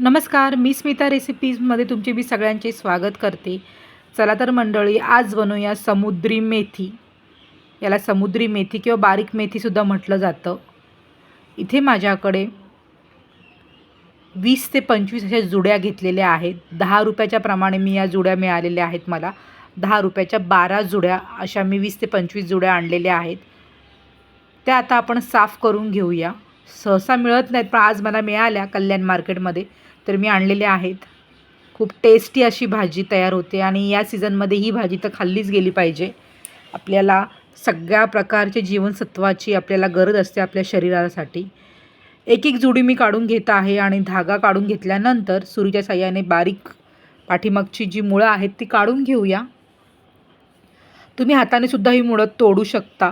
नमस्कार मी स्मिता रेसिपीजमध्ये तुमचे मी सगळ्यांचे स्वागत करते. चला तर मंडळी आज बनवूया समुद्री मेथी. याला समुद्री मेथी किंवा बारीक मेथीसुद्धा म्हटलं जातं. इथे माझ्याकडे वीस ते पंचवीस अशा जुड्या घेतलेल्या आहेत. दहा रुपयाच्या प्रमाणे मी या जुड्या मिळालेल्या आहेत मला. दहा रुपयाच्या बारा जुड्या अशा मी वीस ते पंचवीस जुड्या आणलेल्या आहेत. त्या आता आपण साफ करून घेऊया. सहसा मिळत नाहीत पण आज मला मिळाल्या कल्याण मार्केटमध्ये. तर मी आणलेले आहेत. खूप टेस्टी अशी भाजी तयार होते आणि या सीझनमध्ये ही भाजी तर खाल्लीच गेली पाहिजे. आपल्याला सगळ्या प्रकारचे जीवनसत्वाची आपल्याला गरज असते आपल्या शरीरासाठी. एक एक जुडी मी काढून घेत आहे आणि धागा काढून घेतल्यानंतर सुरीच्या साह्याने बारीक पाठीमागची जी मुळं आहेत ती काढून घेऊया. तुम्ही हाताने सुद्धा ही मुळं तोडू शकता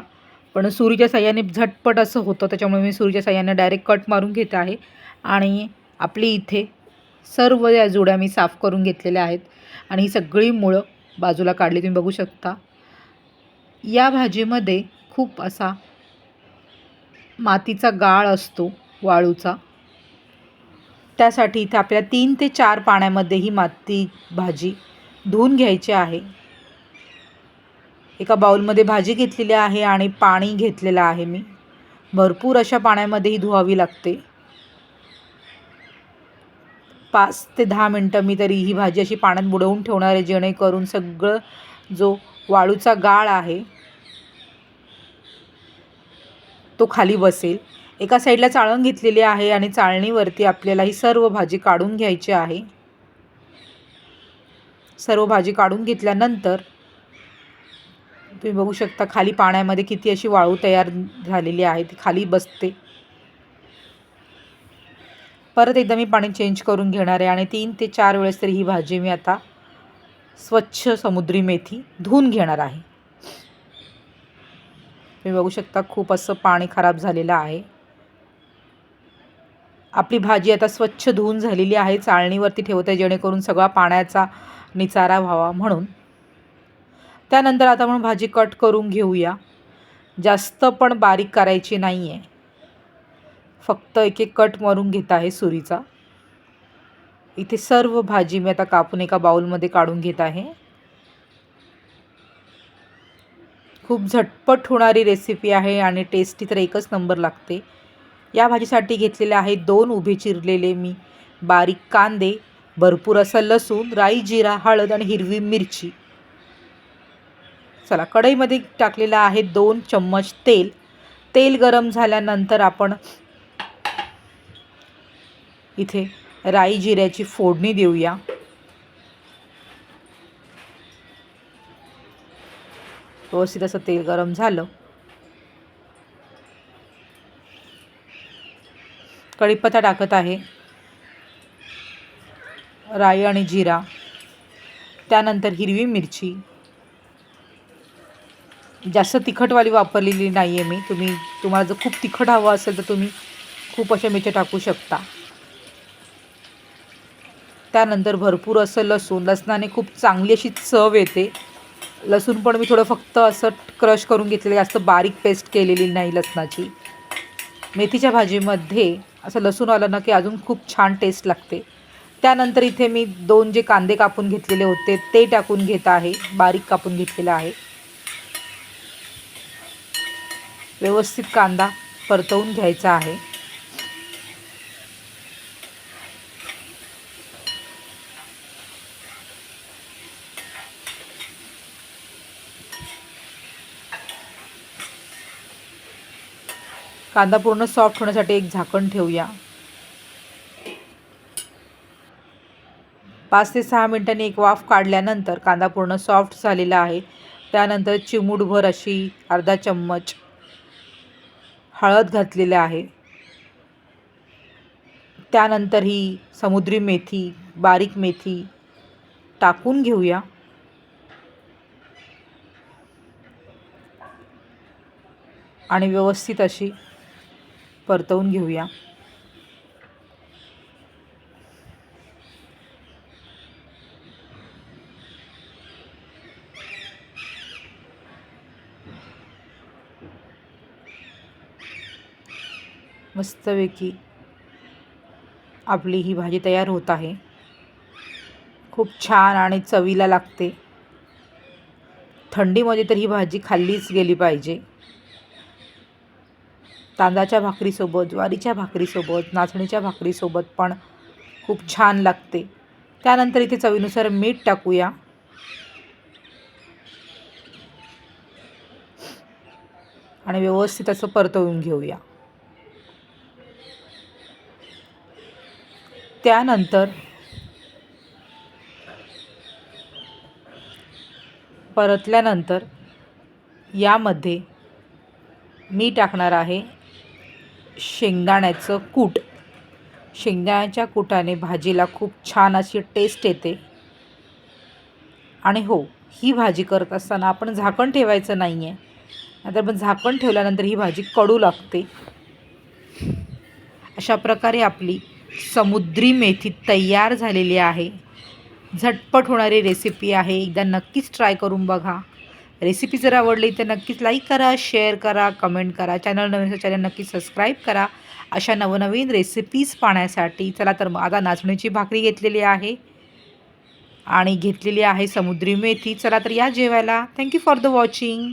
पण सुरीच्या साह्याने झटपट असं होतं त्याच्यामुळे मी सुरीच्या साह्याने डायरेक्ट कट मारून घेत आहे. आणि आपली इथे सर्व या जुड्या मी साफ करून घेतलेल्या आहेत. आणि ही सगळी मुळं बाजूला काढली तुम्ही बघू शकता. या भाजीमध्ये खूप असा मातीचा गाळ असतो वाळूचा. त्यासाठी इथे आपल्या तीन ते चार पाण्यामध्ये ही माती भाजी धुवून घ्यायची आहे. एका बाउलमध्ये भाजी घेतलेली आहे आणि पाणी घेतलेलं आहे मी. भरपूर अशा पाण्यामध्ये ही धुवावी लागते. पाच ते दहा मिनटं मी तरी ही भाजी अशी पाण्यात बुडवून ठेवणार आहे जेणेकरून सगळं जो वाळूचा गाळ आहे तो खाली बसेल. एका साईडला चाळण घेतलेली आहे आणि चाळणीवरती आपल्याला ही सर्व भाजी काढून घ्यायची आहे. सर्व भाजी काढून घेतल्यानंतर तुम्ही बघू शकता खाली पाण्यामध्ये किती अशी वाळू तयार झालेली आहे ती खाली बसते. परत एकदा मी पाणी चेंज करून घेणार आहे आणि तीन ते चार वेळेस तरी ही भाजी मी आता स्वच्छ समुद्री मेथी धुवून घेणार आहे. तुम्ही बघू शकता खूप असं पाणी खराब झालेलं आहे. आपली भाजी आता स्वच्छ धुवून झालेली आहे चाळणीवरती ठेवत आहे जेणेकरून सगळा पाण्याचा निचारा व्हावा म्हणून. त्यानंतर आता आपण भाजी कट करून घेऊया. जास्त पण बारीक करायची नाही आहे फक्त एक एक कट मारून घेत आहे सुरीचा. इथे सर्व भाजी मी आता कापून एका बाउलमध्ये काढून घेत आहे. खूप झटपट होणारी रेसिपी आहे आणि टेस्टी तर एकच नंबर लागते. या भाजीसाठी घेतलेले आहे दोन उभे चिरलेले मी बारीक कांदे भरपूर असं लसूण राई जिरा हळद आणि हिरवी मिरची. चला कढईमध्ये टाकलेलं आहे दोन चम्मच तेल. तेल गरम झाल्यानंतर आपण इथे राई जिऱ्याची फोडणी देऊया. व्यवस्थित असं तेल गरम झालं. कढीपत्ता टाकत आहे. राई आणि जिरा. त्यानंतर हिरवी मिरची. जास्त तिखटवाली वापरलेली नाही आहे मी. तुम्ही तुम्हाला जर खूप तिखट हवं असेल तर तुम्ही खूप अशा मिरच्या टाकू शकता. त्यानंतर भरपूर असं लसूण लसणाने खूप चांगली अशी चव येते. लसूण पण मी थोडं फक्त असं क्रश करून घेतलेलं जास्त बारीक पेस्ट केलेली नाही लसणाची. मेथीच्या भाजीमध्ये असं लसूण आलं ना की अजून खूप छान टेस्ट लागते. त्यानंतर इथे मी दोन जे कांदे कापून घेतलेले होते ते टाकून घेत आहे. बारीक कापून घेतलेलं आहे. व्यवस्थित कांदा परतवून घ्यायचा आहे. कांदा पूर्ण सॉफ्ट होण्यासाठी एक झाकण ठेवूया. पाच ते सहा मिनिटांनी एक वाफ काढल्यानंतर कांदा पूर्ण सॉफ्ट झालेला आहे. त्यानंतर चिमूटभर अशी अर्धा चम्मच हळद घातलेलं आहे. त्यानंतर ही समुद्री मेथी बारीक मेथी टाकून घेऊया. आणि व्यवस्थित अशी परतवून घेऊया. मस्तपैकी आपली ही भाजी तयार होत आहे. खूप छान आणि चवीला लागते. थंडीमध्ये तर ही भाजी खाल्लीच गेली पाहिजे. तांदळाच्या भाकरीसोबत ज्वारीच्या भाकरीसोबत नाचणीच्या भाकरीसोबत पण खूप छान लागते. त्यानंतर इथे चवीनुसार मीठ टाकूया. आणि व्यवस्थित असं परतवून घेऊया. त्यानंतर परतल्यानंतर यामध्ये मी टाकणार आहे शेंगदाण्याचं कूट. शेंगदाण्याच्या कुटाने भाजीला खूप छान अशी टेस्ट येते. आणि हो ही भाजी करत असताना आपण झाकण ठेवायचं नाही आहे नाहीतर पण झाकण ठेवल्यानंतर ही भाजी कडू लागते. अशा प्रकारे आपली समुद्री मेथी तयार झालेली आहे. झटपट होणारी रेसिपी आहे. एकदा नक्कीच ट्राय करून बघा. रेसिपी जर आवडली तर नक्कीच लाईक करा शेअर करा कमेंट करा. चॅनल नवीन चॅनल नक्कीच सबस्क्राईब करा. अशा नवनवीन रेसिपीज पाहण्यासाठी चला तर मग आता नाचणीची भाकरी घेतलेली आहे. आणि घेतलेली आहे समुद्री मेथी. चला तर या जेवायला. Thank you for the watching